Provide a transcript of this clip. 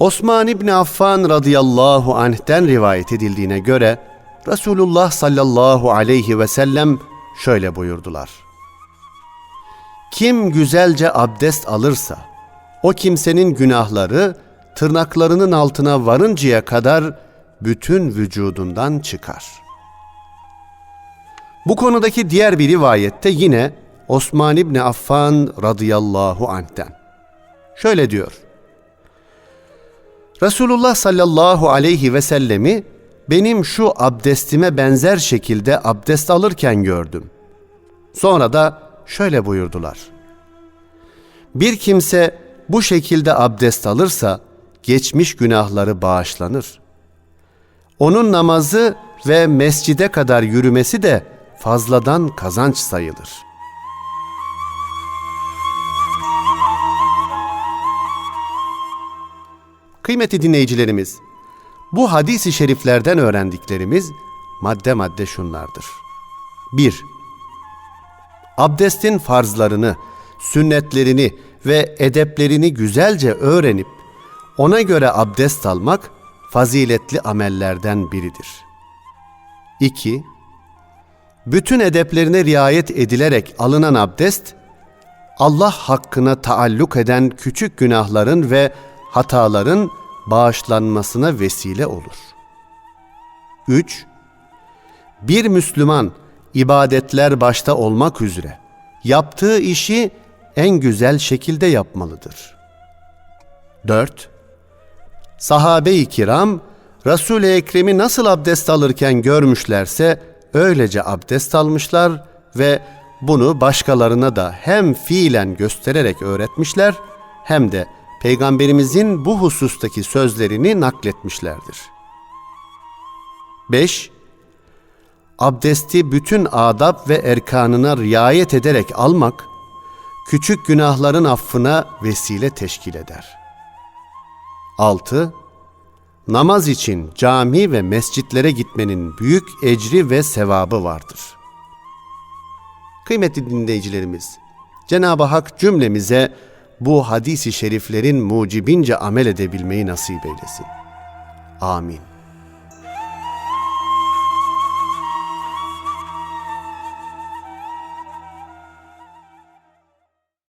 Osman İbni Affan radıyallahu anh'ten rivayet edildiğine göre Resulullah sallallahu aleyhi ve sellem şöyle buyurdular. Kim güzelce abdest alırsa o kimsenin günahları tırnaklarının altına varıncaya kadar bütün vücudundan çıkar. Bu konudaki diğer bir rivayette yine Osman İbni Affan radıyallahu anh'ten. Şöyle diyor. Resulullah sallallahu aleyhi ve sellemi benim şu abdestime benzer şekilde abdest alırken gördüm. Sonra da şöyle buyurdular. Bir kimse bu şekilde abdest alırsa geçmiş günahları bağışlanır. Onun namazı ve mescide kadar yürümesi de fazladan kazanç sayılır. Kıymetli dinleyicilerimiz, bu hadisi şeriflerden öğrendiklerimiz madde madde şunlardır. 1. Abdestin farzlarını, sünnetlerini ve edeplerini güzelce öğrenip ona göre abdest almak faziletli amellerden biridir. 2. Bütün edeplerine riayet edilerek alınan abdest, Allah hakkına taalluk eden küçük günahların ve hataların bağışlanmasına vesile olur. 3. Bir Müslüman ibadetler başta olmak üzere yaptığı işi en güzel şekilde yapmalıdır. 4. Sahabe-i kiram Resul-i Ekrem'i nasıl abdest alırken görmüşlerse öylece abdest almışlar ve bunu başkalarına da hem fiilen göstererek öğretmişler hem de Peygamberimizin bu husustaki sözlerini nakletmişlerdir. 5. Abdesti bütün adab ve erkanına riayet ederek almak, küçük günahların affına vesile teşkil eder. 6. Namaz için cami ve mescitlere gitmenin büyük ecri ve sevabı vardır. Kıymetli dinleyicilerimiz, Cenab-ı Hak cümlemize bu hadisi şeriflerin mucibince amel edebilmeyi nasip eylesin. Amin.